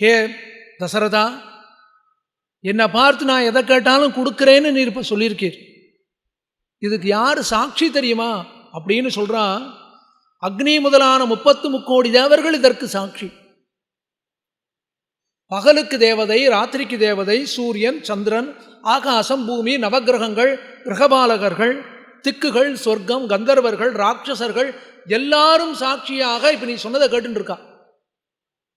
ஹே தசரதா என்னை பார்த்து நான் எதை கேட்டாலும் கொடுக்குறேன்னு நீ இப்போ சொல்லியிருக்கீர். இதுக்கு யார் சாட்சி தெரியுமா அப்படின்னு சொல்கிறான் அக்னி முதலான முப்பத்து முக்கோடி தேவர்கள் இதற்கு சாட்சி. பகலுக்கு தேவதை ராத்திரிக்கு தேவதை சூரியன் சந்திரன் ஆகாசம் பூமி நவக்கிரகங்கள் கிரகபாலகர்கள் திக்குகள் சொர்க்கம் கந்தர்வர்கள் ராட்சசர்கள் எல்லாரும் சாட்சியாக இப்போ நீ சொன்னதை கேட்டுன்னு இருக்கா.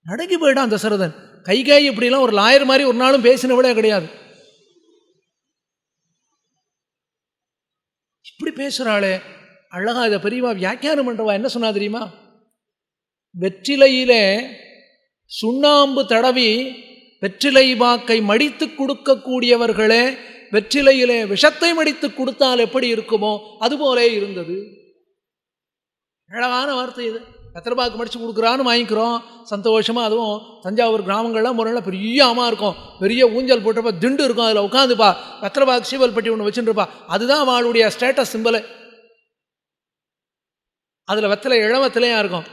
நடுங்கி போயிட்டான் தசரதன் கைகாய் இப்படிலாம் ஒரு லாயர் மாதிரி ஒரு நாளும் பேசினவளே கிடையாது. இப்படி பேசுகிறாளே அழகா இதை பெரியவா வியாக்கியானம் பண்ணுறவா என்ன சொன்னா தெரியுமா? வெற்றிலையிலே சுண்ணாம்பு தடவி வெற்றிலை வாக்கை மடித்து கொடுக்கக்கூடியவர்களே வெற்றிலையிலே விஷத்தை மடித்து கொடுத்தால் எப்படி இருக்குமோ அதுபோலே இருந்தது. அழகான வார்த்தை இது. வெத்தலைப்பாக்கு மடித்து கொடுக்குறான்னு வாங்கிக்கிறோம். சந்தோஷமாக அதுவும் தஞ்சாவூர் கிராமங்கள்லாம் முறையில் பெரிய ஆமா இருக்கும். பெரிய ஊஞ்சல் போட்டப்ப திண்டு இருக்கும் அதில் உட்காந்துப்பா வெத்தலைப்பாக்கு சீவல் பட்டி ஒன்று வச்சுருப்பா. அதுதான் அவளுடைய ஸ்டேட்டஸ் சிம்பிளு அதில் வெத்தலை இளவத்திலையாக இருக்கும்.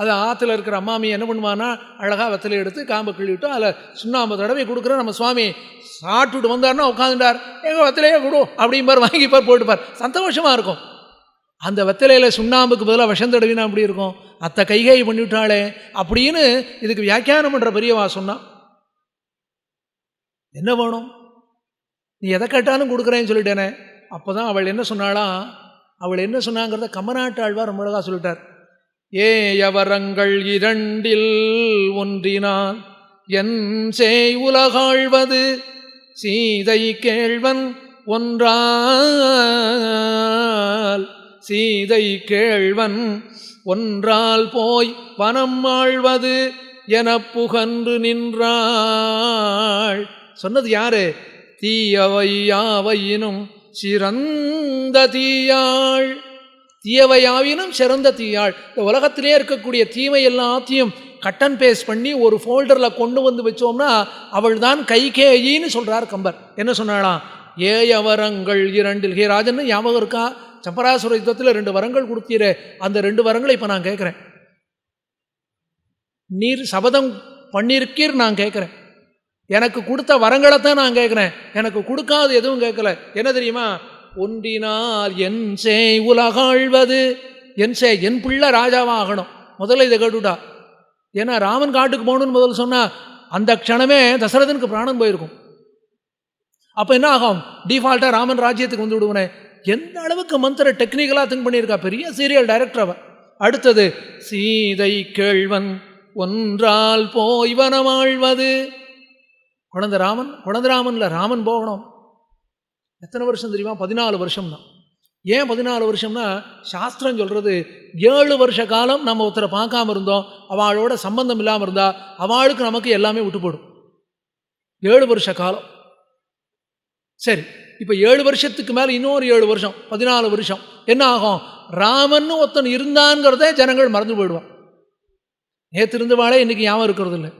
அது ஆற்றுல இருக்கிற அம்மாமி என்ன பண்ணுவான்னா அழகாக வெத்தலை எடுத்து காம்பை கிள்ளிவிட்டு அதில் சுண்ணாம்பு தடவை கொடுக்குற நம்ம சுவாமி சாப்பிட்டுட்டு வந்தார்னா உட்காந்துட்டார் எங்கள் வெத்தலையே கொடு அப்படிம்பார் வாங்கிப்பார் போட்டுப்பார். சந்தோஷமாக இருக்கும். அந்த வெத்தலையில் சுண்ணாம்புக்கு பதிலாக விஷம் தடவினா அப்படி இருக்கும்? அத்தை கைகை பண்ணிவிட்டாளே அப்படின்னு இதுக்கு வியாக்கியானம் பண்ணுற பெரியவா சொன்னான் என்ன வேணும்? நீ எதை கேட்டாலும் கொடுக்குறேன்னு சொல்லிட்டேனே. அப்போ தான் அவள் என்ன சொன்னாலாம் அவள் என்ன சொன்னாங்கிறத கமநாட்டாழ்வார் ஆழ்வார் ரொம்ப அழகாக சொல்லிட்டார். ஏயவரங்கள் இரண்டில் ஒன்றினால் என் செய் உலகாழ்வது சீதை கேழ்வன் ஒன்றால் சீதை கேழ்வன் ஒன்றால் போய் வனம் ஆழ்வது என புகன்று நின்றாள். சொன்னது யாரு? தீயவை யாவையினும் சிறந்த தீயாள். தீயவையாவினும் சிறந்த தீயாள். இந்த உலகத்திலே இருக்கக்கூடிய தீமை எல்லாத்தையும் கட்டன் பேஸ்ட் பண்ணி ஒரு ஃபோல்டரில் கொண்டு வந்து வச்சோம்னா அவள் தான் கைகேயின்னு சொல்கிறார் கம்பர். என்ன சொன்னாளாம்? ஏயவரங்கள் இரண்டில். ஹே ராஜன் ஞாபகம் இருக்கா? சம்பராசுர யுத்தத்தில் ரெண்டு வரங்கள் கொடுத்தீர அந்த ரெண்டு வரங்களை இப்போ நான் கேட்குறேன். நீர் சபதம் பண்ணியிருக்கீர் நான் கேட்குறேன். எனக்கு கொடுத்த வரங்களை தான் நான் கேட்குறேன். எனக்கு கொடுக்காது எதுவும் கேட்கல. என்ன தெரியுமா? ஒன்றினால் என் சே உலகாழ்வது என் சே என் பிள்ளை ராஜாவாகணும் முதல்ல இதை கேட்டுட்டா. ஏன்னா ராமன் காட்டுக்கு போகணும்னு முதல்ல சொன்னால் அந்த க்ஷணமே தசரதனுக்கு பிராணம் போயிருக்கும். அப்போ என்ன ஆகும்? டிஃபால்ட்டாக ராமன் ராஜ்யத்துக்கு வந்து விடுவனே. எந்த அளவுக்கு மந்திர டெக்னிக்கலாக திங்க் பண்ணியிருக்கா? பெரிய சீரியல் டைரக்டர் அவன். அடுத்தது சீதை கேழ்வன் ஒன்றால் போய் வனமாழ்வது. குழந்தை ராமன் குழந்தை ராமன்ல ராமன் போகணும். எத்தனை வருஷம் தெரியுமா? பதினாலு வருஷம் தான் ஏன் பதினாலு வருஷம்னா? சாஸ்திரம் சொல்கிறது ஏழு வருஷ காலம் நம்ம ஒருத்தரை பார்க்காம இருந்தோம். அவளோட சம்பந்தம் இல்லாமல் இருந்தா அவளுக்கு நமக்கு எல்லாமே விட்டு போடும் ஏழு வருஷ காலம். சரி இப்போ ஏழு வருஷத்துக்கு மேலே இன்னொரு ஏழு வருஷம் பதினாலு வருஷம். என்ன ஆகும்? ராமன்னு ஒருத்தன் இருந்தான்ங்கிறதே ஜனங்கள் மறந்து போயிடுவான். நேற்று இருந்தவாளே இன்றைக்கி ஞாபகம் இருக்கிறது இல்லை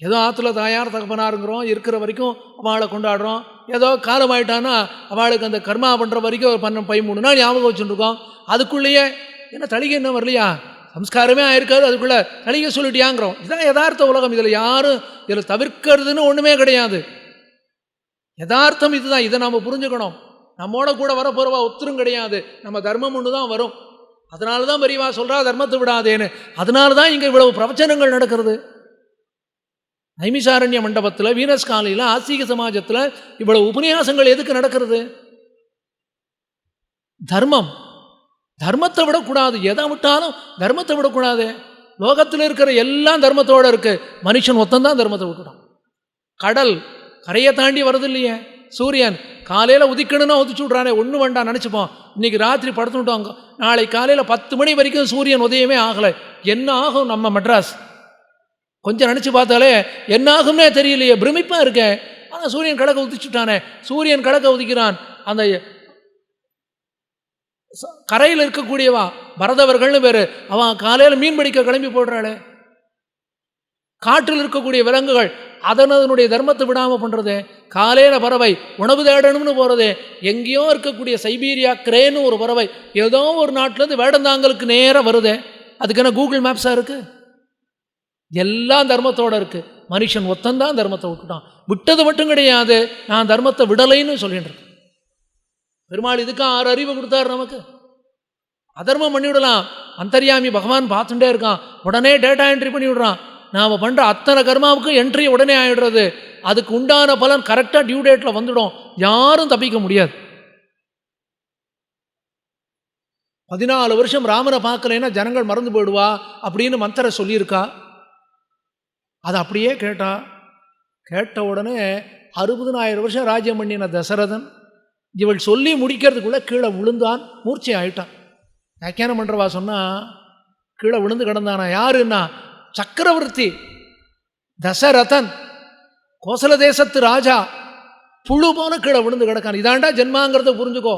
ஏதோ ஆற்றுல தாயார் தகப்பனாருங்கிறோம் இருக்கிற வரைக்கும் அவளை கொண்டாடுறோம். ஏதோ காலம் ஆயிட்டான்னா அவளுக்கு அந்த கர்மா பண்ணுற வரைக்கும் ஒரு பண்ண பதிமூணு நாள் ஞாபகம் வச்சுருக்கோம். அதுக்குள்ளேயே என்ன தளிகை என்ன வரலையா? சம்ஸ்காரமே ஆயிருக்காது அதுக்குள்ளே தளிகை சொல்லிட்டியாங்கிறோம். இதுதான் யதார்த்த உலகம். இதில் யாரும் இதில் தவிர்க்கிறதுன்னு ஒன்றுமே கிடையாது. யதார்த்தம் இதுதான் இதை நாம் புரிஞ்சுக்கணும். நம்மோட கூட வர போகிறவா ஒத்துரும் கிடையாது. நம்ம தர்மம் ஒன்று தான் வரும். அதனால தான் பெரியவா சொல்கிறா தர்மத்தை விடாதேன்னு. அதனால தான் இங்கே இவ்வளவு பிரவச்சனங்கள் நடக்கிறது. நைமிசாரண்ய மண்டபத்தில் வீனஸ் காலையில் ஆசிக சமாஜத்தில் இவ்வளவு உபன்யாசங்கள் எதுக்கு நடக்கிறது? தர்மம். தர்மத்தை விடக்கூடாது. எதை விட்டாலும் தர்மத்தை விடக்கூடாது. லோகத்தில் இருக்கிற எல்லாம் தர்மத்தோடு இருக்குது மனுஷன் ஒத்தந்தான் தர்மத்தை விட்டுடும் கடல் கரையை தாண்டி வருது இல்லையே சூரியன் காலையில் உதிக்கணும்னா உதிச்சு விட்றானே ஒன்று வேண்டாம் நினச்சிப்போம். இன்றைக்கி ராத்திரி படுத்துட்டோம் நாளை காலையில் பத்து மணி வரைக்கும் சூரியன் உதயமே ஆகலை. என்ன ஆகும் நம்ம மெட்ராஸ்? கொஞ்சம் நினச்சி பார்த்தாலே என்ன ஆகும்னே தெரியலையே. பிரமிப்பாக இருக்கேன் ஆனால் சூரியன் கிழக்க உதிச்சுட்டானே. சூரியன் கிழக்க உதிக்கிறான். அந்த கரையில் இருக்கக்கூடியவா? பரதவர்கள்னு பேர். அவன் காலையில் மீன் பிடிக்க கிளம்பி போடுறாளே. காற்றில் இருக்கக்கூடிய விலங்குகள். அதனதனுடைய தர்மத்தை விடாமல் பண்ணுறது காலையில் பறவை உணவு தேடணும்னு போகிறது எங்கேயோ இருக்கக்கூடிய சைபீரியா கிரேன்னு ஒரு பறவை ஏதோ ஒரு நாட்டிலேருந்து வேடந்தாங்கலுக்கு நேராக வருது. அதுக்கு என்ன கூகுள் மேப்ஸாக இருக்குது எல்லாம் தர்மத்தோட இருக்குது மனுஷன் ஒத்தந்தான் தர்மத்தை விட்டுட்டான். விட்டது மட்டும் கிடையாது. நான் தர்மத்தை விடலைன்னு சொல்லிட்டு பெருமாள் இதுக்கும் ஆறு அறிவு கொடுத்தாரு நமக்கு. அதர்மம் பண்ணிவிடலாம். அந்தரியாமி பகவான் பார்த்துட்டே இருக்கான். உடனே டேட்டா என்ட்ரி பண்ணி விடுறான் நாம் பண்ணுற அத்தனை கர்மாவுக்கும் என்ட்ரி உடனே ஆகிடுறது அதுக்கு உண்டான பலன் கரெக்டாக டியூ டேட்டில் வந்துடும். யாரும் தப்பிக்க முடியாது. பதினாலு வருஷம் ராமனை பார்க்கலைன்னா ஜனங்கள் மறந்து போயிடுவா அப்படின்னு மந்தரை சொல்லியிருக்கா? அதை அப்படியே கேட்டா. கேட்ட உடனே அறுபதுனாயிரம் வருஷம் ராஜ்யம் பண்ணின தசரதன் இவள் சொல்லி முடிக்கிறதுக்குள்ளே கீழே விழுந்தான். மூர்ச்சை ஆயிட்டான் வியாக்கியானம் பண்ணுறவா சொன்னால் கீழே விழுந்து கிடந்தானா? யாருன்னா? சக்கரவர்த்தி தசரதன் கோசல தேசத்து ராஜா புழு போன கீழே விழுந்து கிடக்கான். இதாண்டா ஜென்மாங்கிறத புரிஞ்சுக்கோ.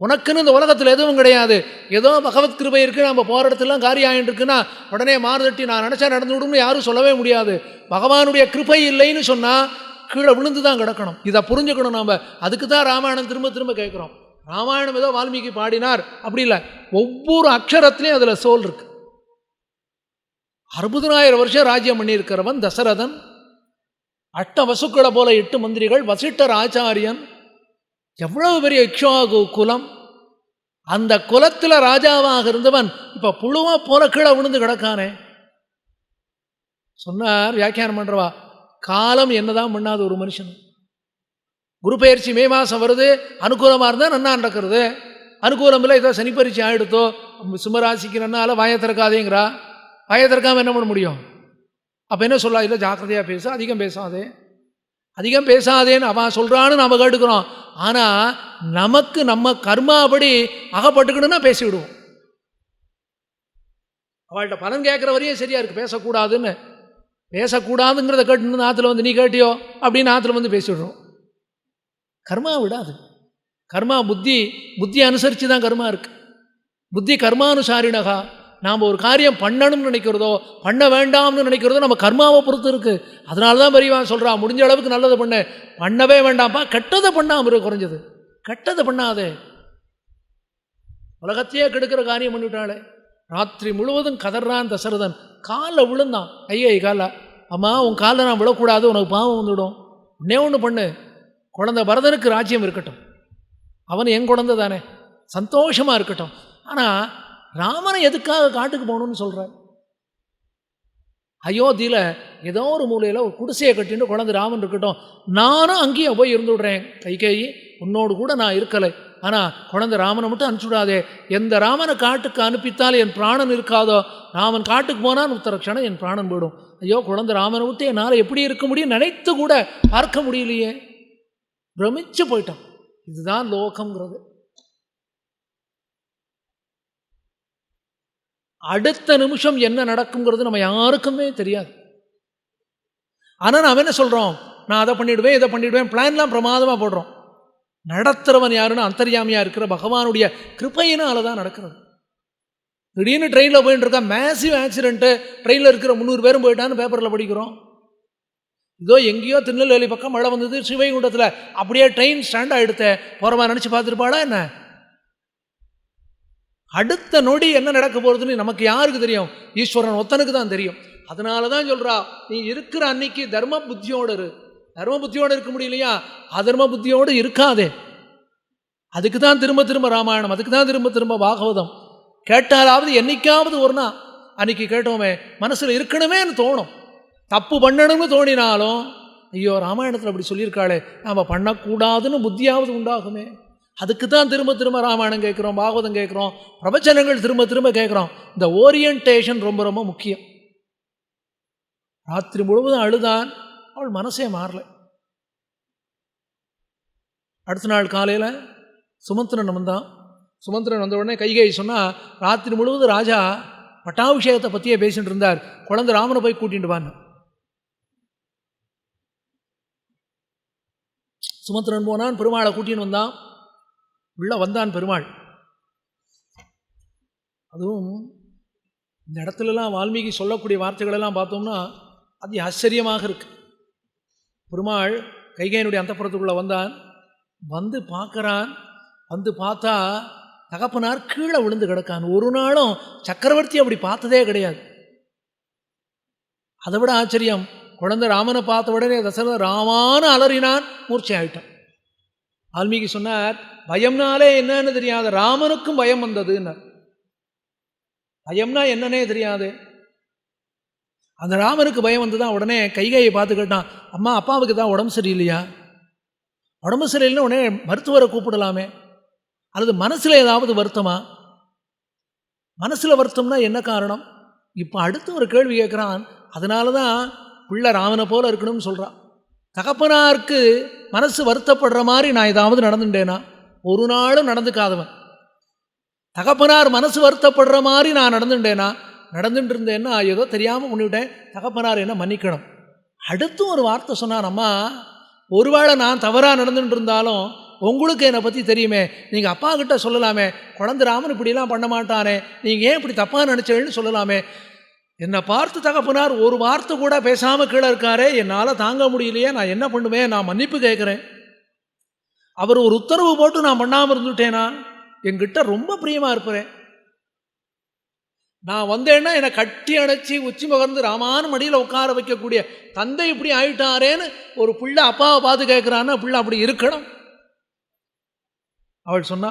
உனக்குன்னு இந்த உலகத்தில் எதுவும் கிடையாது. ஏதோ பகவத் கிருபை இருக்குது நம்ம போகிற இடத்துலாம் காரியம் ஆகிட்டு இருக்குன்னா உடனே மாறுதட்டி நான் நினச்சா நடந்து விடும்னு யாரும் சொல்லவே முடியாது. பகவானுடைய கிருபை இல்லைன்னு சொன்னால் கீழே விழுந்து தான் கிடக்கணும். இதை புரிஞ்சுக்கணும் நம்ம அதுக்கு தான் ராமாயணம் திரும்ப திரும்ப கேட்குறோம். ராமாயணம் ஏதோ வால்மீகி பாடினார். அப்படி இல்லை. ஒவ்வொரு அக்ஷரத்துலேயும் அதில் சோல் இருக்குது அறுபதனாயிரம் வருஷம் ராஜ்யம் பண்ணியிருக்கிறவன் தசரதன் அட்ட வசுக்களை போல எட்டு மந்திரிகள் வசிட்டர் ஆச்சாரியன் எவ்வளவு பெரிய இக்ஷாகு குலம் அந்த குலத்தில் ராஜாவாக இருந்தவன் இப்போ புழுவா போல கீழே விழுந்து கிடக்கானே. சொன்னார் வியாக்கியானம் பண்ணுறவா காலம் என்னதான் பண்ணாது ஒரு மனுஷன். குரு பயிற்சி மே மாதம் வருது அனுகூலமாக இருந்தால் நன்னா நடக்கிறது. அனுகூலம் இல்லை ஏதோ சனி ஆகிடுத்தோ சிம்மராசிக்கு நன்னால வாயை திறக்காதேங்கிறா. வாயை திறக்காமல் என்ன பண்ண முடியும்? அப்போ என்ன சொல்லா இல்லை ஜாக்கிரதையாக பேச. அதிகம் பேசாதே. அதிகம் பேசாதேன்னு அவன் சொல்கிறான்னு நம்ம கேட்டுக்கிறோம். ஆனால் நமக்கு நம்ம கர்மாபடி அகப்பட்டுக்கணும்னா பேசிவிடுவோம். அவள்கிட்ட பலன் கேட்குற வரையும் சரியாக இருக்குது பேசக்கூடாதுன்னு. பேசக்கூடாதுங்கிறத கேட்டுன்னு ஆற்றுல வந்து நீ கேட்டியோ? அப்படின்னு ஆற்றுல வந்து பேசிவிடுறோம். கர்மா விடாது. கர்மா புத்தி புத்தி அனுசரித்து தான் கர்மா இருக்குது புத்தி கர்மானுசாரினகா. நாம் ஒரு காரியம் பண்ணணும்னு நினைக்கிறதோ பண்ண வேண்டாம்னு நினைக்கிறதோ நம்ம கர்மாவை பொறுத்து இருக்குது அதனால தான் பெரியவன் சொல்கிறான் முடிஞ்ச அளவுக்கு நல்லதை பண்ணு. பண்ணவே வேண்டாம்ப்பா கெட்டதை பண்ணாமல் இரு குறைஞ்சது. கெட்டதை பண்ணாதே. உலகத்தையே கெடுக்கிற காரியம் பண்ணிவிட்டாளே ராத்திரி முழுவதும் கதறான் தசரதன். காலை விழுந்தான். ஐயா காலை அம்மா உன் காலை நான் விழக்கூடாது உனக்கு பாவம் வந்துவிடும் உன்னே ஒன்று பண்ணு. குழந்தை பரதனுக்கு ராஜ்யம் இருக்கட்டும். அவன் என் குழந்தை தானே சந்தோஷமாக இருக்கட்டும். ஆனால் ராமனை எதுக்காக காட்டுக்கு போகணும்னு சொல்கிறார் அயோத்தியில் ஏதோ ஒரு மூலையில் ஒரு குடிசையை கட்டின்னு குழந்தை ராமன் இருக்கட்டும் நானும் அங்கேயே போய் இருந்து விடுறேன் கைகேயி உன்னோடு கூட நான் இருக்கலை. ஆனால் குழந்தை ராமனை மட்டும் அனுப்பிச்சுடாதே. எந்த ராமனை காட்டுக்கு அனுப்பித்தால் என் பிராணன் இருக்காதோ? ராமன் காட்டுக்கு போனால் உத்தர க்ஷணம் என் பிராணன் போயிடும். ஐயோ குழந்தை ராமனை விட்டு என்னால் எப்படி இருக்க முடியும் நினைத்து கூட பார்க்க முடியலையே. பிரமிச்சு போயிட்டான். இதுதான் லோகங்கிறது அடுத்த நிமிஷம் என்ன நடக்குங்கிறது நம்ம யாருக்குமே தெரியாது. ஆனால் நாம் என்ன சொல்கிறோம் நான் அதை பண்ணிவிடுவேன் இதை பண்ணிவிடுவேன் பிளான்லாம் பிரமாதமாக போடுறோம். நடத்துகிறவன் யாருன்னு அந்தர்யாமியாக இருக்கிற பகவானுடைய கிருப்பையினால் தான் நடக்கிறது. திடீர்னு ட்ரெயினில் போயிட்டு இருக்கா மேசிவ் ஆக்சிடென்ட்டு ட்ரெயினில் இருக்கிற முந்நூறு பேரும் போயிட்டான்னு பேப்பரில் படிக்கிறோம். இதோ எங்கேயோ திருநெல்வேலி பக்கம் மழை வந்தது சிவைகுண்டத்தில் அப்படியே ட்ரெயின் ஸ்டாண்ட் ஆகிடுத்த மாதிரி நினச்சி பார்த்துருப்பாளா என்ன? அடுத்த நொடி என்ன நடக்க போகிறதுன்னு நமக்கு யாருக்கு தெரியும்? ஈஸ்வரன் ஒத்தனுக்கு தான் தெரியும். அதனால தான் சொல்கிறா நீ இருக்கிற அன்னைக்கு தர்ம புத்தியோடு இரு. தர்ம புத்தியோடு இருக்க முடியலையா அதர்ம புத்தியோடு இருக்காதே. அதுக்கு தான் திரும்ப திரும்ப ராமாயணம் அதுக்கு தான் திரும்ப திரும்ப பாகவதம். கேட்டாலாவது என்னைக்காவது ஒரு நாள் அன்னைக்கு கேட்டோமே மனசில் இருக்கணுமேன்னு தோணும். தப்பு பண்ணணும்னு தோணினாலும் ஐயோ ராமாயணத்தில் அப்படி சொல்லியிருக்காளே நாம் பண்ணக்கூடாதுன்னு புத்தியாவது உண்டாகுமே. அதுக்கு தான் திரும்ப திரும்ப ராமாயணம் கேட்குறோம் பாகவதம் கேட்குறோம் பிரபச்சனங்கள் திரும்ப திரும்ப கேட்குறோம். இந்த ஓரியன்டேஷன் ரொம்ப ரொம்ப முக்கியம். ராத்திரி முழுவதும் அழுதான் அவள் மனசே மாறல. அடுத்த நாள் காலையில் சுமந்திரன் வந்தான். சுமந்திரன் வந்த உடனே கைகை சொன்னால் ராத்திரி முழுவதும் ராஜா பட்டாபிஷேகத்தை பற்றியே பேசிட்டு இருந்தார். குழந்தை ராமனை போய் கூட்டிகிட்டு வான்னு. சுமந்திரன் போனான் பெருமாளை கூட்டின்னு வந்தான். உள்ளே வந்தான் பெருமாள். அதுவும் இந்த இடத்துலலாம் வால்மீகி சொல்லக்கூடிய வார்த்தைகளெல்லாம் பார்த்தோம்னா அது ஆச்சரியமாக இருக்கு. பெருமாள் கைகையனுடைய அந்தப்புறத்துக்குள்ளே வந்தான். வந்து பார்க்குறான். வந்து பார்த்தா தகப்பனார் கீழே விழுந்து கிடக்கான். ஒரு நாளும் சக்கரவர்த்தி அப்படி பார்த்ததே கிடையாது. அதை விட ஆச்சரியம். குழந்தை ராமனை பார்த்த உடனே தசரத ராமான அலறினான். மூர்ச்சை ஆயிட்டான் வால்மீகி சொன்னார் பயம்னாலே என்னன்னு தெரியாது ராமனுக்கும் பயம் வந்ததுன்னு பயம்னா என்னன்னே தெரியாது. அந்த ராமனுக்கு பயம் வந்து தான் உடனே கைகையை பார்த்துக்கிட்டான். அம்மா அப்பாவுக்கு தான் உடம்பு சரியில்லையா? உடம்பு சரியில்லைன்னு உடனே மருத்துவரை கூப்பிடலாமே. அல்லது மனசில் ஏதாவது வருத்தமா? மனசில் வருத்தம்னா என்ன காரணம்? இப்போ அடுத்து ஒரு கேள்வி கேட்குறான். அதனால தான் பிள்ளை ராமனை போல இருக்கணும்னு சொல்கிறான் தகப்பனாருக்கு மனசு வருத்தப்படுற மாதிரி நான் ஏதாவது நடந்துட்டேனா? ஒரு நாளும் நடந்துக்காதவன். தகப்பனார் மனசு வருத்தப்படுற மாதிரி நான் நடந்துட்டேனா? நடந்துட்டு இருந்தேன்னா ஏதோ தெரியாமல் பண்ணிவிட்டேன் தகப்பனார் என்ன மன்னிக்கணும். அடுத்தும் ஒரு வார்த்தை சொன்னார் அம்மா ஒருவேளை நான் தவறாக நடந்துட்டு இருந்தாலும் உங்களுக்கு என்னை பற்றி தெரியுமே. நீங்கள் அப்பா கிட்ட சொல்லலாமே. குழந்தை ராமன் இப்படிலாம் பண்ண மாட்டானே. நீங்கள் ஏன் இப்படி தப்பாக நினச்சேன்னு சொல்லலாமே. என்னை பார்த்து தகப்பனார் ஒரு வார்த்தை கூட பேசாமல் கீழே இருக்காரே. என்னால் தாங்க முடியலையே. நான் என்ன பண்ணுவேன்? நான் மன்னிப்பு கேட்குறேன். அவர் ஒரு உத்தரவு போட்டு நான் பண்ணாமல் இருந்துட்டேனா? என்கிட்ட ரொம்ப பிரியமாக இருப்பேன். நான் வந்தேன்னா என்னை கட்டி அணைச்சி உச்சி மகர்ந்து ராமான மடியில் உட்கார வைக்கக்கூடிய தந்தை இப்படி ஆயிட்டாரேன்னு ஒரு பிள்ளை அப்பாவை பார்த்து கேட்குறான்னா பிள்ளை அப்படி இருக்கணும். அவள் சொன்னா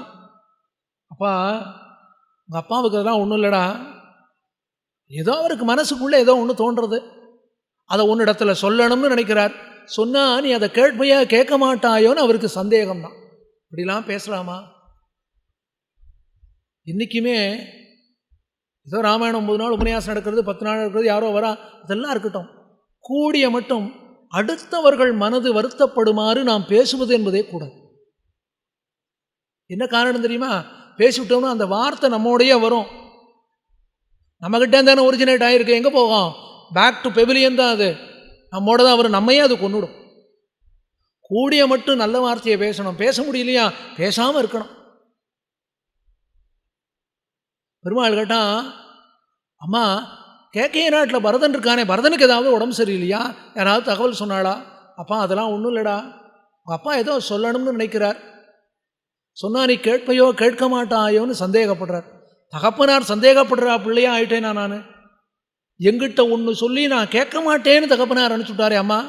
அப்பா உங்கள் அப்பாவுக்கு அதெல்லாம் ஒன்றும் இல்லைடா. ஏதோ அவருக்கு மனசுக்குள்ளே ஏதோ ஒன்று தோன்றுறது. அதை ஒன்றிடத்தில் சொல்லணும்னு நினைக்கிறார். சொன்னா நீ அதை கேட்பையா கேட்க மாட்டாயோன்னு அவருக்கு சந்தேகம் தான் இப்படிலாம் பேசலாமா? இன்றைக்குமே ஏதோ ராமாயணம் ஒம்பது நாள் உபன்யாசம் நடக்கிறது பத்து நாள் நடக்கிறது யாரோ வரா இதெல்லாம் இருக்கட்டும். கூடிய மட்டும் அடுத்தவர்கள் மனது வருத்தப்படுமாறு நாம் பேசுவது என்பதே கூடாது. என்ன காரணம் தெரியுமா? பேசிவிட்டோம்னா அந்த வார்த்தை நம்மோடையே வரும். நம்மக்கிட்ட தானே ஒரிஜினேட் ஆகிருக்கு எங்கே போகும்? பேக் டு பெவிலியன் தான் அது. நம்மோட தான் அவர் நம்மையே அது கொண்டுடும் கூடிய மட்டும் நல்ல வார்த்தையை பேசணும். பேச முடியலையா? பேசாமல் இருக்கணும். பெருமாள் கேட்டால் அம்மா கேக்கைய நாட்டில் பரதன் இருக்கானே பரதனுக்கு ஏதாவது உடம்பு சரியில்லையா? யாராவது தகவல் சொன்னாளா? அப்பா அதெல்லாம் ஒன்றும் இல்லைடா. உங்கள் அப்பா ஏதோ சொல்லணும்னு நினைக்கிறார். சொன்னா நீ கேட்பையோ கேட்க மாட்டாயோன்னு சந்தேகப்படுறார். தகப்பனார் சந்தேகப்படுறா பிள்ளையா ஆயிட்டேனா நான்? எங்கிட்ட ஒன்று சொல்லி நான் கேட்க மாட்டேன்னு தகப்பனார் அனுப்பிச்சுட்டாரே அம்மா.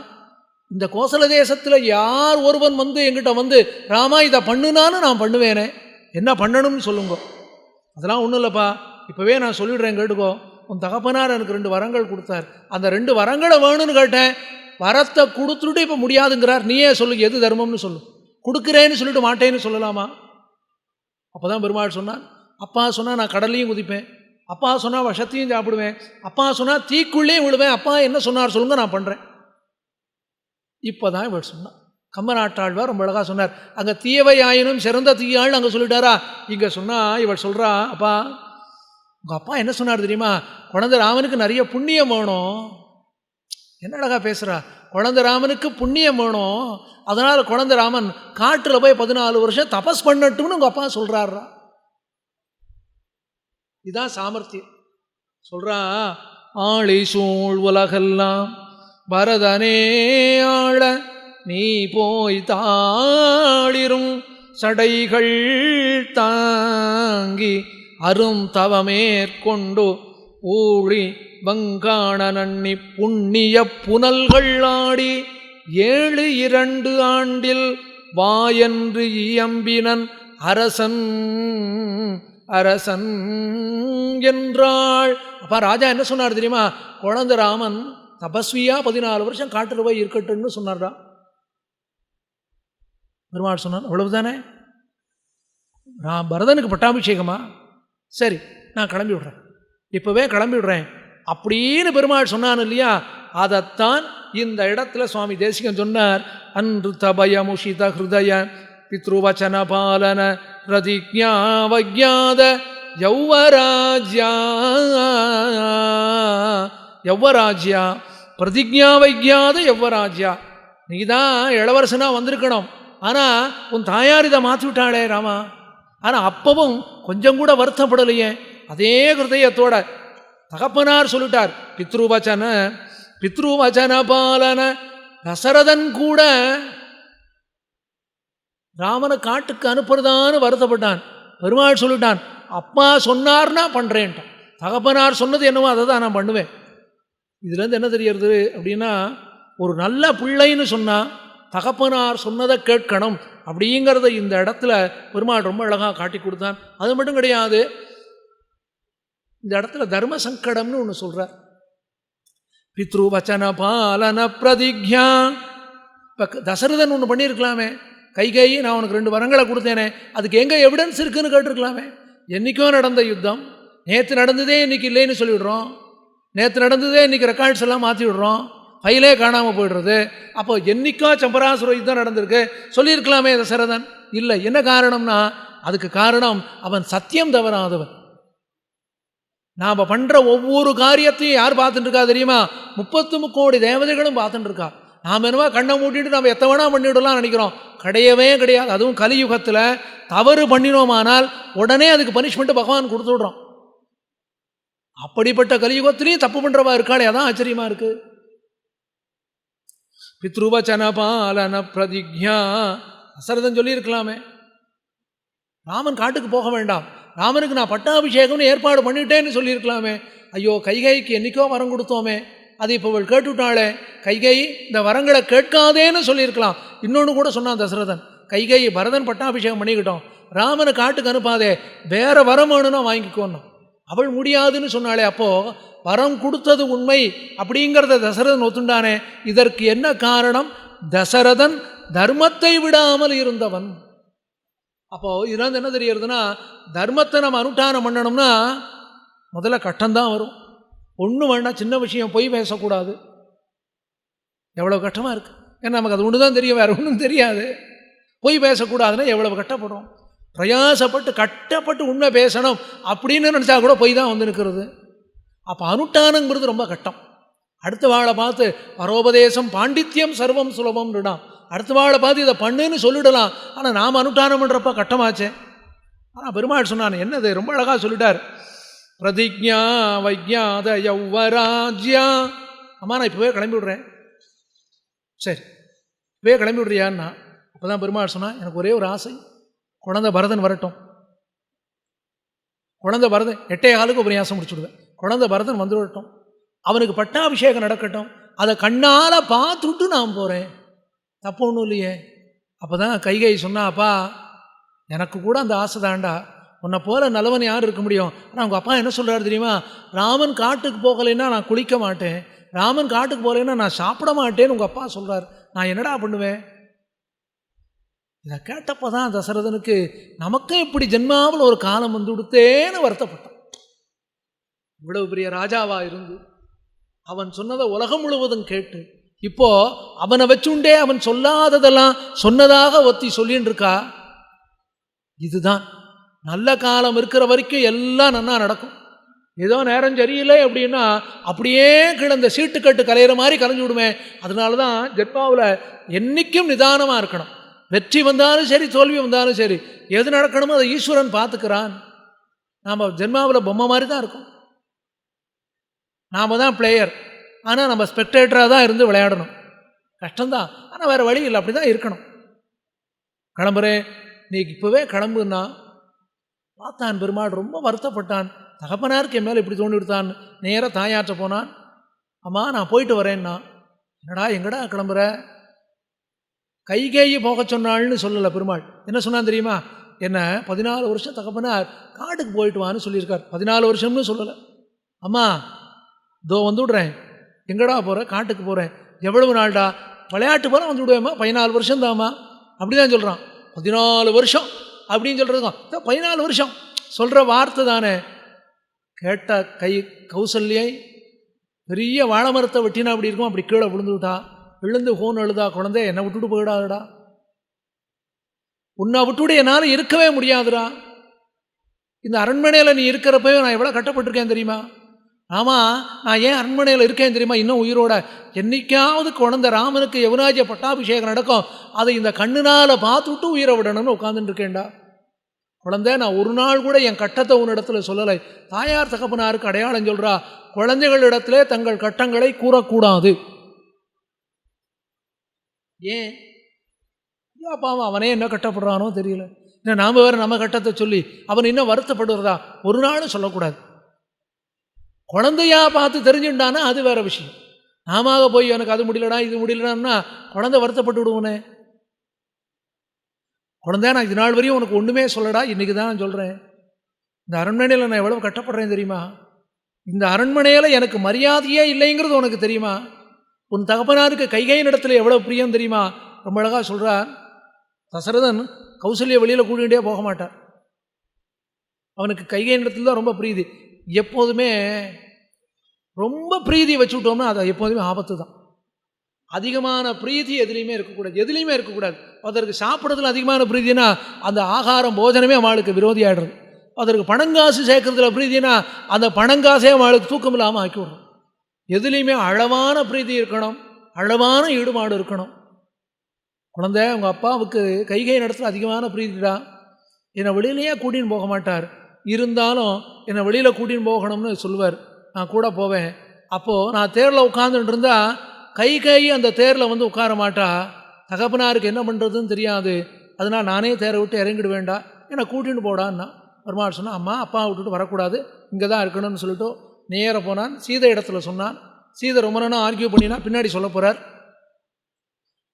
இந்த கோசல தேசத்தில் யார் ஒருவன் வந்து எங்கிட்ட வந்து ராமா இதை பண்ணுனாலும் நான் பண்ணுவேனே. என்ன பண்ணணும்னு சொல்லுங்க. அதெல்லாம் ஒன்றும் இல்லைப்பா. இப்போவே நான் சொல்லிடுறேன் கேட்டுக்கோ. உன் தகப்பனார் எனக்கு ரெண்டு வரங்கள் கொடுத்தார். அந்த ரெண்டு வரங்களை வேணும்னு கேட்டேன். வரத்தை கொடுத்துட்டு இப்போ முடியாதுங்கிறார். நீயே சொல்லு எது தர்மம்னு சொல்லு. கொடுக்குறேன்னு சொல்லிட்டு மாட்டேன்னு சொல்லலாமா? அப்போ தான் பெருமாள் சொன்னான் அப்பா சொன்னால் நான் கடல்லையும் குதிப்பேன். அப்பா சொன்னால் விஷத்தையும் சாப்பிடுவேன். அப்பா சொன்னால் தீக்குள்ளேயும் விழுவேன். அப்பா என்ன சொன்னார் சொல்லுங்க நான் பண்ணுறேன் இப்போ தான் இவர் சொன்னான் கம்பநாட்டாழ்வார் ரொம்ப அழகாக சொன்னார். அங்கே தீயவை ஆயினும் சிறந்த தீயாள்னு அங்கே சொல்லிட்டாரா? இங்கே சொன்னால் இவள் சொல்கிறா அப்பா உங்கள் அப்பா என்ன சொன்னார் தெரியுமா? குழந்தை ராமனுக்கு நிறைய புண்ணியம் வேணும். என்ன அழகா பேசுகிறா குழந்தை ராமனுக்கு புண்ணியம் வேணும். அதனால் குழந்தை ராமன் காட்டில் போய் பதினாலு வருஷம் தபஸ் பண்ணட்டும்னு உங்கள் அப்பா சொல்கிறாரா இதுதான் சாமர்த்தியம். சொல்றா ஆளி சூழ் உலகெல்லாம் பரதனே ஆள நீ போய் தாளிரும் சடைகள் தாங்கி அரும் தவமேற்கொண்டு ஊழி வங்காண நன்னி புண்ணிய புனல்கள் ஆடி ஏழு இரண்டு ஆண்டில் வாயன்று இயம்பினன் அரசன் அரசன் என்றாள். அப்பா ராஜா என்ன சொன்னார் தெரியுமா? குழந்தை ராமன் தபஸ்வியா பதினாலு வருஷம் காட்டில் போய் இருக்கட்டும்னு சொன்னார்டா. பெருமாள் சொன்னான் அவ்வளவுதானே? நான் பரதனுக்கு பட்டாபிஷேகமா? சரி நான் கிளம்பி விடுறேன். இப்போவே கிளம்பி விடுறேன். அப்படின்னு பெருமாள் சொன்னான் இல்லையா? அதைத்தான் இந்த இடத்துல சுவாமி தேசிகன் சொன்னார். அன்று தபயமுஷித ஹிருதய பித்ருவச்சன பாலன பிரதிஜாவஜாத யௌவராஜ்யா. யௌவராஜ்யா. பிரதிஜா யௌவராஜ்யா. நீ தான் வந்திருக்கணும். ஆனால் உன் தாயார் இதை மாற்றி விட்டாளே ராமா. ஆனால் அப்பவும் கொஞ்சம் கூட வருத்தப்படலையே. அதே ஹிருதயத்தோட தகப்பனார் சொல்லிட்டார். பித்ருவச்சன பித்ருவச்சன பாலன தசரதன் கூட ராமனை காட்டுக்கு அனுப்புறதான்னு வருத்தப்பட்டான். பெருமாள் சொல்லிட்டான் அப்பா சொன்னார்னா பண்ணுறேன்ட்டான் தகப்பனார் சொன்னது என்னவோ அதை தான் நான் பண்ணுவேன். இதுலேருந்து என்ன தெரியறது அப்படின்னா ஒரு நல்ல பிள்ளைன்னு சொன்னால் தகப்பனார் சொன்னதை கேட்கணும் அப்படிங்கிறத இந்த இடத்துல பெருமாள் ரொம்ப அழகாக காட்டி கொடுத்தான். அது மட்டும் கிடையாது இந்த இடத்துல தர்ம சங்கடம்னு ஒன்று சொல்கிறார் பித்ருவச்சன பாலன பிரதிஜா இப்போ தசரதன் ஒன்று பண்ணியிருக்கலாமே. கை கை நான் உனக்கு ரெண்டு வரங்களை கொடுத்தேனே. அதுக்கு எங்கே எவிடன்ஸ் இருக்குதுன்னு கேட்டிருக்கலாமே. என்றைக்கோ நடந்த யுத்தம். நேற்று நடந்ததே இன்றைக்கி இல்லைன்னு சொல்லிவிடுறோம். நேற்று நடந்ததே இன்றைக்கி ரெக்கார்ட்ஸ் எல்லாம் மாற்றி விடுறோம். ஃபைலே காணாமல் போயிடுறது. அப்போ என்னைக்கோ சம்பராசுர யுத்தம் நடந்திருக்கு. சொல்லியிருக்கலாமே தசரதன் இல்லை என்ன காரணம்னா அதுக்கு காரணம் அவன் சத்தியம் தவறாதவன். நாம் பண்ணுற ஒவ்வொரு காரியத்தையும் யார் பார்த்துட்டு இருக்கா தெரியுமா? முப்பத்து முக்கோடி தேவதைகளும் பார்த்துட்டு இருக்கா நாம் என்னவா கண்ணை மூட்டிட்டு நம்ம எத்த வேணா பண்ணிவிடலாம் நினைக்கிறோம். கிடையவே கிடையாது. அதுவும் கலியுகத்தில் தவறு பண்ணினோமானால் உடனே அதுக்கு பனிஷ்மெண்ட்டு பகவான் கொடுத்துடுறோம் அப்படிப்பட்ட கலியுகத்திலையும் தப்பு பண்ணுறவா இருக்காளே அதான் ஆச்சரியமாக இருக்கு. பித்ருவச்சன பாலன பிரதிஜா அசரதன் சொல்லியிருக்கலாமே. ராமன் காட்டுக்கு போக வேண்டாம். ராமனுக்கு நான் பட்டாபிஷேகம்னு ஏற்பாடு பண்ணிட்டேன்னு சொல்லியிருக்கலாமே. ஐயோ கைகைக்கு என்னைக்கோ வரம் கொடுத்தோமே. அது இப்போ இவள் கேட்டுவிட்டாளே கைகை இந்த வரங்களை கேட்காதேன்னு சொல்லியிருக்கலாம். இன்னொன்று கூட சொன்னான் தசரதன். கைகை பரதன் பட்டாபிஷேகம் பண்ணிக்கிட்டோம். ராமனை காட்டுக்கு அனுப்பாதே வேற வரம் வேணும்னா வாங்கிக்கோணும் அவள் முடியாதுன்னு சொன்னாலே அப்போது வரம் கொடுத்தது உண்மை அப்படிங்கிறத தசரதன் ஒத்துண்டானே இதற்கு என்ன காரணம்? தசரதன் தர்மத்தை விடாமல் இருந்தவன். அப்போது இதுலேருந்து என்ன தெரியறதுன்னா தர்மத்தை நம்ம அனுஷ்டானம் பண்ணணும்னா முதல்ல கட்டம்தான் வரும். ஒன்றும் வேண்டாம் சின்ன விஷயம் பொய் பேசக்கூடாது. எவ்வளோ கஷ்டமாக இருக்குது ஏன்னா நமக்கு அது ஒன்று தான் தெரியும் வேறு ஒன்றும் தெரியாது. பொய் பேசக்கூடாதுன்னா எவ்வளோ கஷ்டப்படுறோம் பிரயாசப்பட்டு கட்டப்பட்டு உண்மை பேசணும் அப்படின்னு நினச்சா கூட பொய் தான் வந்து நிற்கிறது அப்போ அனுட்டானங்கிறது ரொம்ப கட்டம். அடுத்த வாழை பார்த்து பரோபதேசம் பாண்டித்யம் சர்வம் சுலபம்னுடான் அடுத்த வாழை பார்த்து இதை பண்ணுன்னு சொல்லிடலாம். ஆனால் நாம் அனுட்டானம் பண்ணுறப்ப கட்டமாச்சே. ஆனால் பெருமாள் சொன்னான் என்னது ரொம்ப அழகாக சொல்லிட்டார். பிரதிஜா வைஜாத யௌவராஜ்யா அம்மா நான் இப்போவே கிளம்பி விடுறேன். சரி இப்போவே கிளம்பி விடுறியான்னா அப்போ தான் பெருமாள் சொன்னான் எனக்கு ஒரே ஒரு ஆசை. குழந்த பரதன் வரட்டும். குழந்தை பரதன் எட்டே ஆளுக்கு உபன்யாசம் முடிச்சுடுவேன். குழந்தை பரதன் வந்து வரட்டும் அவனுக்கு பட்டாபிஷேகம் நடக்கட்டும். அதை கண்ணால் பார்த்துட்டு நான் போகிறேன் தப்பு ஒன்றும் இல்லையே. அப்போ தான் கைகை சொன்னாப்பா எனக்கு கூட அந்த ஆசை தாண்டா உன்னை போல நல்லவன் யார் இருக்க முடியும்? ஆனால் அவங்க அப்பா என்ன சொல்கிறாரு தெரியுமா? ராமன் காட்டுக்கு போகலைன்னா நான் குளிக்க மாட்டேன். ராமன் காட்டுக்கு போகலைன்னா நான் சாப்பிட மாட்டேன்னு உங்கள் அப்பா சொல்கிறார் நான் என்னடா பண்ணுவேன்? இதை கேட்டப்போ தான் தசரதனுக்கு நமக்கும் இப்படி ஜென்மாவில் ஒரு காலம் வந்து கொடுத்தேன்னு வருத்தப்பட்டான். இவ்வளவு பெரிய ராஜாவா இருந்து அவன் சொன்னதை உலகம் முழுவதும் கேட்டு இப்போ அவனை வச்சுண்டே அவன் சொல்லாததெல்லாம் சொன்னதாக ஒத்தி சொல்லின்னு இருக்கா இதுதான் நல்ல காலம் இருக்கிற வரைக்கும் எல்லாம் நன்னா நடக்கும். ஏதோ நேரம் சரியில்லை அப்படின்னா அப்படியே கிடந்த சீட்டுக்கட்டு கலையிற மாதிரி கலைஞ்சு விடுவேன் அதனால தான் ஜென்மாவில் என்றைக்கும் நிதானமாக இருக்கணும். வெற்றி வந்தாலும் சரி தோல்வி வந்தாலும் சரி எது நடக்கணுமோ அதை ஈஸ்வரன் பார்த்துக்கிறான். நாம் ஜென்மாவில் பொம்மை மாதிரி தான் இருக்கும். நாம் தான் பிளேயர் ஆனால் நம்ம ஸ்பெக்டேட்டராக தான் இருந்து விளையாடணும். கஷ்டம்தான். ஆனால் வேறு வழி இல்லை. அப்படி தான் இருக்கணும். கிளம்புறேன். நீ இப்போவே கிளம்புன்னா பார்த்தான் பெருமாள் ரொம்ப வருத்தப்பட்டான். தகப்பனாருக்கு என் மேலே இப்படி தோண்டி விடுத்தான் நேராக தாயாற்ற போனான். அம்மா நான் போயிட்டு வரேன்னா. என்னடா எங்கடா கிளம்புற? கைகேயி போக சொன்னாள்னு சொல்லலை பெருமாள். என்ன சொன்னான் தெரியுமா? என்ன பதினாலு வருஷம் தகப்பனார் காட்டுக்கு போயிட்டு வான்னு சொல்லியிருக்கார். பதினாலு வருஷம்னு சொல்லலை. அம்மா இதோ வந்து விடுறேன் எங்கடா போகிறேன் காட்டுக்கு போகிறேன் எவ்வளவு நாள்டா? விளையாட்டு போல வந்து விடுவேம்மா பதினாலு வருஷம் தாம்மா அப்படி தான் சொல்கிறான் பதினாலு வருஷம். அப்படின்னு சொல்கிறதுக்கும் பதினாலு வருஷம். சொல்கிற வார்த்தை தானே. கேட்ட கை கௌசல்யை பெரிய வாழை மரத்தை வெட்டினா அப்படி இருக்கும்? அப்படி கீழே விழுந்து விட்டா விழுந்து ஃபோன் எழுதா குழந்தை என்னை விட்டுட்டு போயிடாதடா. உன்னை விட்டுவிட என்னால் இருக்கவே முடியாதுடா. இந்த அரண்மனையில் நீ இருக்கிறப்பவே நான் எவ்வளோ கட்டப்பட்டிருக்கேன் தெரியுமா? ஆமாம் நான் ஏன் அரண்மனையில் இருக்கேன் தெரியுமா? இன்னும் உயிரோட. என்னைக்காவது குழந்த ராமனுக்கு யவனாஜ பட்டாபிஷேகம் நடக்கும். அதை இந்த கண்ணுனால் பார்த்துட்டு உயிரை விடணும்னு உட்காந்துட்டு இருக்கேன்டா. குழந்தை நான் ஒரு நாள் கூட என் கட்டத்தை உன்னிடத்துல சொல்லலை. தாயார் தகப்பனாருக்கு அடையாளம் சொல்கிறா குழந்தைகளிடத்திலே தங்கள் கட்டங்களை கூறக்கூடாது. ஏன்? பாவம் அவனே என்ன கட்டப்படுறானோ தெரியல. ஏன்னா நாம் வேறு நம்ம கட்டத்தை சொல்லி அவன் இன்னும் வருத்தப்படுறதா? ஒரு நாளும் சொல்லக்கூடாது. குழந்தையா பார்த்து தெரிஞ்சுட்டானா அது வேறு விஷயம். நாம போய் எனக்கு அது முடியலடா இது முடியலடான்னா குழந்தை வருத்தப்பட்டு விடுவோனே குழந்தை நான் இது நாள் வரையும் உனக்கு ஒன்றுமே சொல்லடா இன்றைக்கி தான் நான் சொல்கிறேன் இந்த அரண்மனையில் நான் எவ்வளோ கட்டப்படுறேன் தெரியுமா? இந்த அரண்மனையில் எனக்கு மரியாதையே இல்லைங்கிறது உனக்கு தெரியுமா? உன் தகப்பனாருக்கு கைகையின் இடத்துல எவ்வளோ பிரியம் தெரியுமா? ரொம்ப அழகாக சொல்கிறார் தசரதன் கௌசல்ய வெளியில் கூட்டிகிட்டே போக மாட்டார். அவனுக்கு கைகையின் இடத்துல தான் ரொம்ப பிரீதி. எப்போதுமே ரொம்ப பிரீதி வச்சுக்கிட்டோம்னா அது எப்போதுமே ஆபத்து தான் அதிகமான பிரீதி எதுலேயுமே இருக்கக்கூடாது. எதுலேயுமே இருக்கக்கூடாது. அதற்கு சாப்பிட்றதுல அதிகமான பிரீதினா அந்த ஆகாரம் போஜனமே அவளுக்கு விரோதியாயிடுறது. அதற்கு பணங்காசு சேர்க்கறதுல பிரீதினா அந்த பணங்காசே அவளுக்கு தூக்கம் இல்லாமல் ஆக்கி விடுறோம் எதுலேயுமே அளவான பிரீதி இருக்கணும். அளவான ஈடுபாடு இருக்கணும். குழந்தை உங்கள் அப்பாவுக்கு கைகை நடத்துல அதிகமான பிரீதிடா என்னை வெளியிலேயே கூட்டின்னு போக மாட்டார். இருந்தாலும் என்னை வெளியில் கூட்டின்னு போகணும்னு சொல்லுவார். நான் கூட போவேன். அப்போது நான் தேரில் உட்காந்துட்டு இருந்தால் கை கை அந்த தேரில் வந்து உட்கார மாட்டா. தகப்பனாருக்கு என்ன பண்ணுறதுன்னு தெரியாது. அதனால் நானே தேரை விட்டு இறங்கிட வேண்டாம் என்னை கூட்டின்னு போடான்னா. பெருமாள் சொன்னால் அம்மா அப்பா விட்டுட்டு வரக்கூடாது. இங்கே தான் இருக்கணும்னு சொல்லிட்டு நேர போனான். சீதை இடத்துல சொன்னான். சீதை ரொம்ப நேரம் ஆர்கியூ பண்ணினா பின்னாடி சொல்ல போகிறார்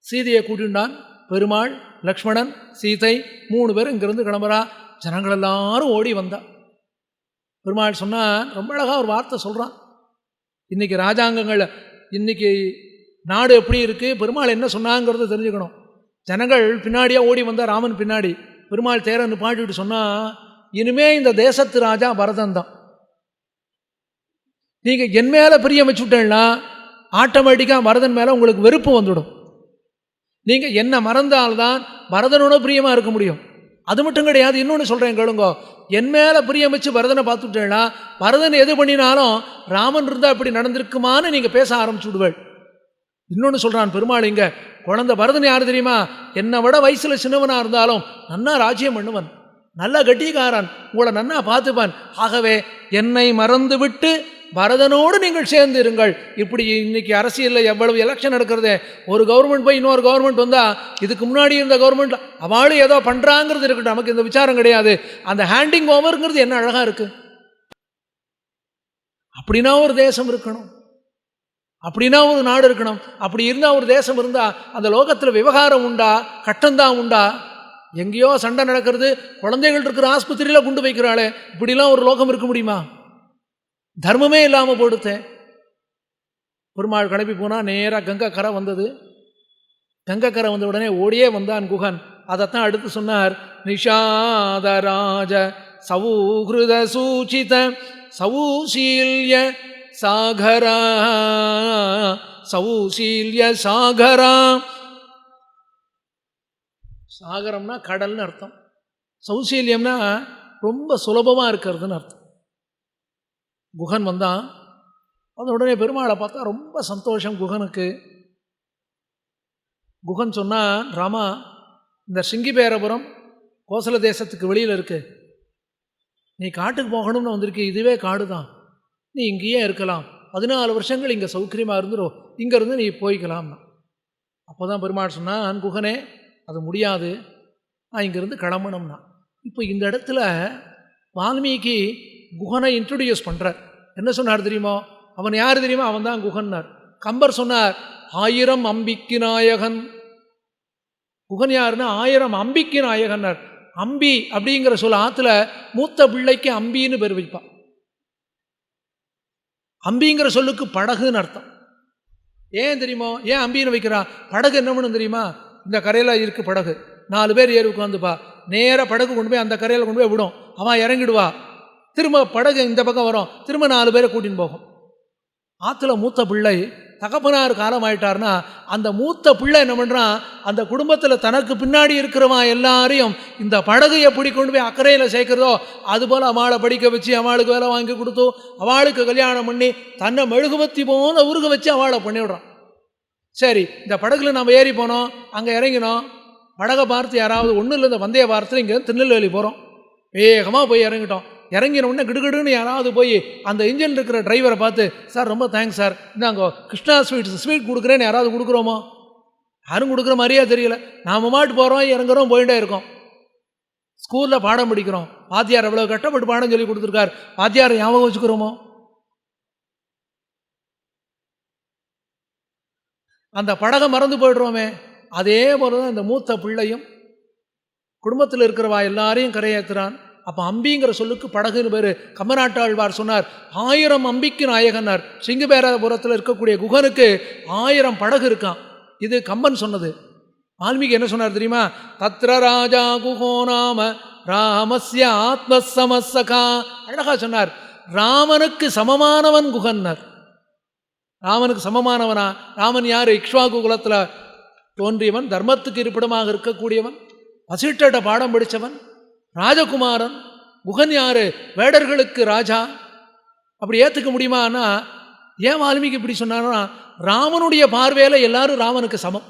சீதையை கூட்டிண்டான். பெருமாள் லக்ஷ்மணன் சீதை மூணு பேரும் இங்கேருந்து கிளம்புறா. ஜனங்கள் எல்லாரும் ஓடி வந்தா. பெருமாள் சொன்னால் ரொம்ப அழகாக ஒரு வார்த்தை சொல்கிறான் இன்றைக்கி ராஜாங்கங்களை இன்றைக்கி நாடு எப்படி இருக்குது பெருமாள் என்ன சொன்னாங்கிறத தெரிஞ்சுக்கணும். ஜனங்கள் பின்னாடியாக ஓடி வந்தால் ராமன் பின்னாடி. பெருமாள் தேரன்னு பாடிட்டு சொன்னால் இனிமே இந்த தேசத்து ராஜா பரதன் தான். நீங்கள் என் மேலே பிரியம் வச்சு விட்டேன்னா ஆட்டோமேட்டிக்காக பரதன் மேலே உங்களுக்கு வெறுப்பு வந்துவிடும் நீங்கள் என்ன மறந்தால்தான் பரதனோட பிரியமாக இருக்க முடியும். அது மட்டும் கிடையாது இன்னொன்று சொல்கிறேன் கேளுங்கோ. என் மேலே பிரியம் வச்சு பரதனை பார்த்துட்டேன்னா பரதன் எது பண்ணினாலும் ராமன் இருந்தால் இப்படி நடந்திருக்குமான்னு நீங்கள் பேச ஆரம்பிச்சு விடுவேள் இன்னொன்று சொல்கிறான் பெருமாள் இங்கே குழந்தை பரதன் யார் தெரியுமா? என்னை விட வயசில் சின்னவனாக இருந்தாலும் நன்னா ராஜ்யம் பண்ணுவன். நல்ல கட்டிக்காரன் உங்களை நன்னா பார்த்துப்பான். ஆகவே என்னை மறந்து விட்டு பரதனோடு நீங்கள் சேர்ந்து இருங்கள் இப்படி இன்னைக்கு அரசியலில் எவ்வளவு எலெக்ஷன் நடக்கிறதே. ஒரு கவர்மெண்ட் போய் இன்னொரு கவர்மெண்ட் வந்தால் இதுக்கு முன்னாடி இருந்த கவர்மெண்ட் அவளும் ஏதோ பண்ணுறாங்கிறது இருக்கட்டும். நமக்கு இந்த விசாரம் கிடையாது. அந்த ஹேண்டிங் ஓவருங்கிறது என்ன அழகாக இருக்குது அப்படின்னா ஒரு தேசம் இருக்கணும். அப்படின்னா ஒரு நாடு இருக்கணும். அப்படி இருந்தால் ஒரு தேசம் இருந்தால் அந்த லோகத்தில் விவகாரம் உண்டா? கட்டம்தான் உண்டா? எங்கேயோ சண்டை நடக்கிறது. குழந்தைகள் இருக்கிற ஆஸ்பத்திரியில் குண்டு வைக்கிறாளே. இப்படிலாம் ஒரு லோகம் இருக்க முடியுமா? தர்மமே இல்லாமல் போடுத்தேன் பெருமாள் கிளம்பி போனால் நேராக கங்கை கரை வந்தது. கங்கை கரை வந்த உடனே ஓடியே வந்தான் குகன். அதைத்தான் அடுத்து சொன்னார் நிஷாதராஜ சவுகிருத சூச்சித சவுசீல்ய சாகரா சவுசீல்ய சாகரா. சாகரம்னா கடல்னு அர்த்தம். சௌசீல்யம்னா ரொம்ப சுலபமாக இருக்கிறதுன்னு அர்த்தம். குகன் வந்தான் வந்த உடனே பெருமாளை பார்த்தா ரொம்ப சந்தோஷம் குகனுக்கு. குகன் சொன்னான் ராமா இந்த சிங்கிபேரபுரம் கோசல தேசத்துக்கு வெளியில் இருக்கு. நீ காட்டுக்கு போகணும்னு வந்திருக்கி இதுவே காடு தான் நீ இங்கேயே இருக்கலாம். பதினாலு வருஷங்கள் இங்கே சௌகரியமாக இருந்துடும் இங்கேருந்து நீ போய்க்கலாம்னா. அப்போ தான் பெருமாள் சொன்னான் குகனே அது முடியாது. நான் இங்கேருந்து கிளம்பணும்னா. இப்போ இந்த இடத்துல வால்மீகி குகனை இன்ட்ரடியூஸ் பண்ணுறார் என்ன சொன்னார் தெரியுமோ? அவன் யார் தெரியுமா? அவன் தான் குகன்னார் கம்பர் சொன்னார் ஆயிரம் அம்பிக்கு நாயகன். குகன் யாருன்னா? ஆயிரம் அம்பிக்கு நாயகன்னார். அம்பி அப்படிங்கிற சொல்ல ஆற்றுல மூத்த பிள்ளைக்கு அம்பின்னு பேர் வைப்பான். அம்பிங்கிற சொல்லுக்கு படகுன்னு அர்த்தம். ஏன் தெரியுமோ? ஏன் அம்பின்னு வைக்கிறா படகு என்ன தெரியுமா? இந்த கரையில் இருக்குது படகு. நாலு பேர் ஏறி உட்காந்துப்பா நேராக படகு கொண்டு போய் அந்த கரையில் கொண்டு போய் விடும். அவன் இறங்கிடுவா. திரும்ப படகு இந்த பக்கம் வரும். திரும்ப நாலு பேரை கூட்டின்னு போகும். ஆற்றுல மூத்த பிள்ளை தகப்பனார் காலம் ஆயிட்டார்னா அந்த மூத்த பிள்ளை என்ன பண்ணுறான் அந்த குடும்பத்தில் தனக்கு பின்னாடி இருக்கிறவன் எல்லாரையும் இந்த படகு எப்படி கொண்டு போய் அக்கறையில் சேர்க்கிறதோ அதுபோல் அவளை படிக்க வச்சு அவளுக்கு வேலை வாங்கி கொடுத்து அவளுக்கு கல்யாணம் பண்ணி தன்னை மெழுகுபத்தி போன உருக வச்சு அவளை பண்ணிவிடுறான் சரி இந்த படகுல நம்ம ஏறி போனோம் அங்கே இறங்கினோம். படகை பார்த்து யாராவது ஒன்றும் இல்லை இந்த வந்தய பார்த்து இங்கே திருநெல்வேலி போகிறோம் வேகமாக போய் இறங்கிட்டோம். இறங்கினோடனே கிடுகிடுன்னு யாராவது போய் அந்த இன்ஜின் இருக்கிற டிரைவரை பார்த்து சார் ரொம்ப தேங்க்ஸ் சார். நாங்கள் கிருஷ்ணா ஸ்வீட்ஸ் ஸ்வீட் கொடுக்குறேன்னு யாராவது கொடுக்குறோமோ? யாரும் கொடுக்குற மாதிரியே தெரியல. நாம மாட்டு போகிறோம் இறங்குறோம் போயிட்டே இருக்கோம். ஸ்கூலில் பாடம் படிக்கிறோம். வாத்தியார் எவ்வளோ கஷ்டப்பட்டு பாடம் சொல்லி கொடுத்துருக்கார். வாத்தியார் ஞாபகம் வச்சுக்கிறோமோ? அந்த படகை மறந்து போயிடுறோமே. அதே போல தான் இந்த மூத்த பிள்ளையும் குடும்பத்தில் இருக்கிறவா எல்லாரையும் கரையேற்றுறான் அப்போ அம்பிங்கிற சொல்லுக்கு படகுன்னு பேர். கமநாட்டாழ்வார் சொன்னார் ஆயிரம் அம்பிக்கு நாயகனார். சிங்கபேராபுரத்தில் இருக்கக்கூடிய குகனுக்கு ஆயிரம் படகு இருக்கான் இது கம்பன் சொன்னது. வால்மீகி என்ன சொன்னார் தெரியுமா? தத்ர ராஜா குகோ நாம ராமஸ்ய ஆத்மசமசகா அழகா சொன்னார். ராமனுக்கு சமமானவன் குகன்னர். ராமனுக்கு சமமானவனா? ராமன் யார்? இக்ஷ்வாகு குலத்தில் தோன்றியவன் தர்மத்துக்கு இருப்பிடமாக இருக்கக்கூடியவன் வசிட்ட பாடம் படித்தவன் ராஜகுமாரன் குகன் யாரு வேடர்களுக்கு ராஜா? அப்படி ஏற்றுக்க முடியுமான்னா ஏன் வால்மீகி இப்படி சொன்னார்னா ராமனுடைய பார்வையில் எல்லாரும் ராமனுக்கு சமம்.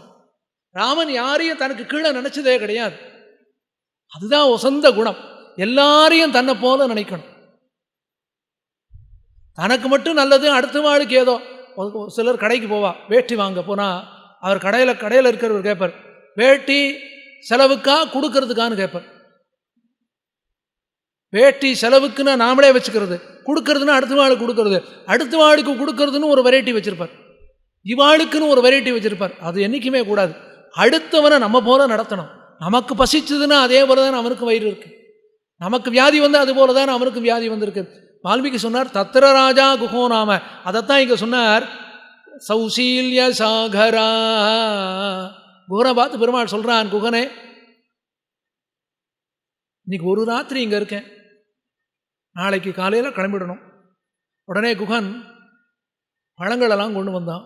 ராமன் யாரையும் தனக்கு கீழே நினச்சதே கிடையாது. அதுதான் உசந்த குணம். எல்லாரையும் தன்னை போல நினைக்கணும். தனக்கு மட்டும் நல்லது அடுத்த வாழ்க்கை ஏதோ. சிலர் கடைக்கு போவா வேட்டி வாங்க போனால் அவர் கடையில் கடையில் இருக்கிறவர் கேட்பார் வேட்டி செலவுக்கா கொடுக்கறதுக்கான்னு கேட்பார் வேட்டி செலவுக்குன்னா நாமளே வச்சுக்கிறது. கொடுக்கறதுன்னா அடுத்த வாளுக்கு கொடுக்கறது. அடுத்த வாளுக்கு கொடுக்கறதுன்னு ஒரு வெரைட்டி வச்சுருப்பார். இவாளுக்குன்னு ஒரு வெரைட்டி வச்சுருப்பார். அது என்றைக்குமே கூடாது. அடுத்தவனை நம்ம போல நடத்தணும். நமக்கு பசிச்சதுன்னா அதே போல தான் அவனுக்கு வயிறு இருக்கு. நமக்கு வியாதி வந்து அது போல தான் அவனுக்கு வியாதி வந்திருக்கு. வால்மீகி சொன்னார் தத்திர ராஜா குகோ நாம. அதைத்தான் இங்கே சொன்னார் சௌசீல்ய சாகரா. குகனை பார்த்து பெருமாள் சொல்கிறான் குகனே இன்னைக்கு ஒரு ராத்திரி இங்கே இருக்கேன். நாளைக்கு காலையில் கிளம்பிடணும். உடனே குகன் பழங்களெல்லாம் கொண்டு வந்தான்.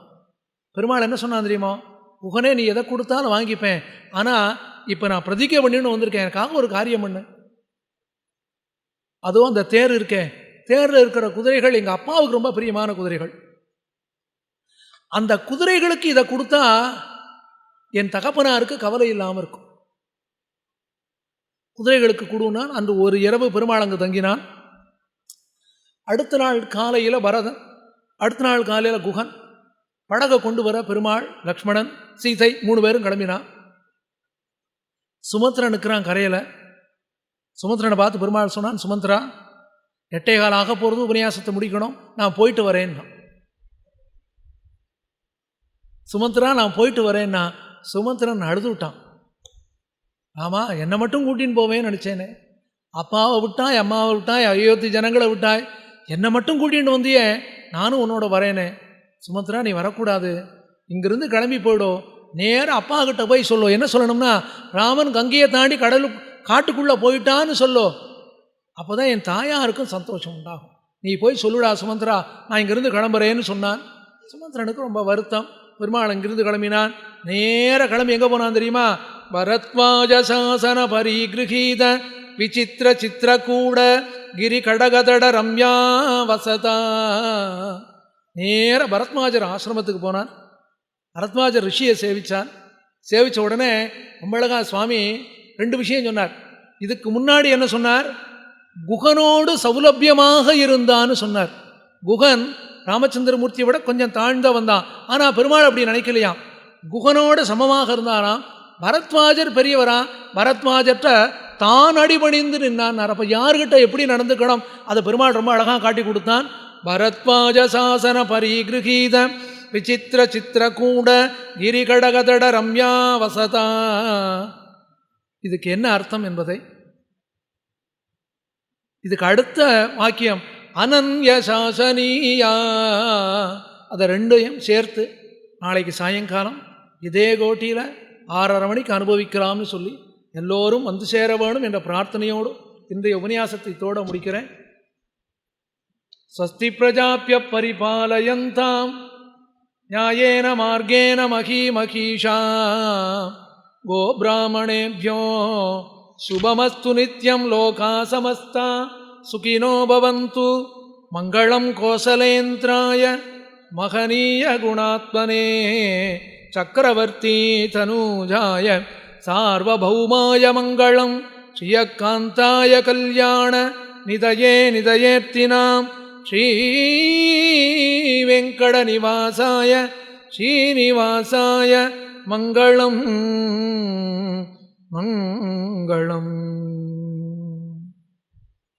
பெருமாள் என்ன சொன்னான் தெரியுமா? குகனே நீ எதை கொடுத்தாலும் வாங்கிப்பேன். ஆனால் இப்போ நான் பிரதிக்கை பண்ணின்னு வந்திருக்கேன். எனக்காக ஒரு காரியம் பண்ணு. அதுவும் அந்த தேர் இருக்கேன் தேரில் இருக்கிற குதிரைகள் எங்கள் அப்பாவுக்கு ரொம்ப பிரியமான குதிரைகள். அந்த குதிரைகளுக்கு இதை கொடுத்தா என் தகப்பனாருக்கு கவலை இல்லாமல் இருக்கும். குதிரைகளுக்கு கொடுனான் அன்று ஒரு இரவு பெருமாள் அங்கு தங்கினான். அடுத்த நாள் காலையில் பரதன் அடுத்த நாள் காலையில் குகன் படகை கொண்டு வர பெருமாள் லக்ஷ்மணன் சீதை மூணு பேரும் கிளம்பினான் சுமந்திரன் நிற்கிறான் கரையில். சுமந்திரனை பார்த்து பெருமாள் சொன்னான் சுமந்திரா எட்டே காலம் ஆக போகிறது உபன்யாசத்தை முடிக்கணும். நான் போயிட்டு வரேன்னா. சுமந்திரா நான் போயிட்டு வரேன்னா. சுமந்திரன் அழுது விட்டான். ஆமாம் என்னை மட்டும் கூட்டின்னு போவேன்னு நினச்சேனே. அப்பாவை விட்டாய் அம்மாவை விட்டாய் அயோத்தி ஜனங்களை விட்டாய். என்னை மட்டும் கூட்டிகிட்டு வந்தியே நானும் உன்னோட வரேனே. சுமத்ரா நீ வரக்கூடாது. இங்கிருந்து கிளம்பி போயிடும் நேராக அப்பா கிட்ட போய் சொல்லோ. என்ன சொல்லணும்னா ராமன் கங்கையை தாண்டி கடலு காட்டுக்குள்ளே போயிட்டான்னு சொல்லோ. அப்போ தான் என் தாயாருக்கும் சந்தோஷம் உண்டாகும். நீ போய் சொல்லுடா சுமந்திரா நான் இங்கிருந்து கிளம்புறேன்னு சொன்னான். சுமந்திரனுக்கு ரொம்ப வருத்தம். பெருமாள் இங்கிருந்து கிளம்பினான். நேர கிளம்பி எங்கே போனான் தெரியுமா? பரத்வாஜ சாசன பரிகிருகீத விசித்திர சித்திரக்கூட கிரி கடகதட ரம்யா வசதா. நேர பரத்மாஜர் ஆசிரமத்துக்கு போனான். பரத்மாஜர் ரிஷியை சேவித்தான் சேவித்த உடனே அம்பழகா சுவாமி ரெண்டு விஷயம் சொன்னார். இதுக்கு முன்னாடி என்ன சொன்னார்? குகனோடு சௌலபியமாக இருந்தான்னு சொன்னார். குகன் ராமச்சந்திரமூர்த்தியை விட கொஞ்சம் தாழ்ந்த வந்தான் ஆனால் பெருமாள் அப்படி நினைக்கலையாம் குகனோடு சமமாக இருந்தாராம். பரத்வாஜர் பெரியவரா? பரத்வாஜர்கிட்ட தான் அடிபணிந்து நின்னான் அப்போ யார்கிட்ட எப்படி நடந்துக்கணும்? அதை பெருமாள் ரொம்ப அழகாக காட்டி கொடுத்தான். பரத்வாஜ சாசன பரிகிருகீத விசித்திர சித்திரகூட கிரிகடகதட ரம்யா வசதா. இதுக்கு என்ன அர்த்தம் என்பதை? இதுக்கு அடுத்த வாக்கியம் அனன்ய சாசனியா அதை ரெண்டையும் சேர்த்து நாளைக்கு சாயங்காலம் இதே கோட்டியில் ஆறரை மணிக்கு அனுபவிக்கலாம்னு சொல்லி எல்லோரும் வந்து சேர வேணும் என்ற பிரார்த்தனையோடு இன்றைய உபன்யாசத்தை தோட முடிக்கிறேன் ஸ்வஸ்தி பிரஜாப்பிய பரிபாலயந்தாம் நியாயேன மார்கேன மகீமகீஷா गोब्राह्मणेभ्यो शुभमस्तु नित्यं लोका समस्ता सुखिनो भवन्तु मङ्गलं कोसलेन्द्राय महनीयगुणात्मने चक्रवर्ती तनूजाय சார்வபௌமாய மங்களம் ஸ்ரீயக்காந்தாய கல்யாண நிதயே நிதயேத்தினாம். ஸ்ரீவெங்கடநிவாசாய ஸ்ரீனிவாசாய மங்களம் மங்களம்.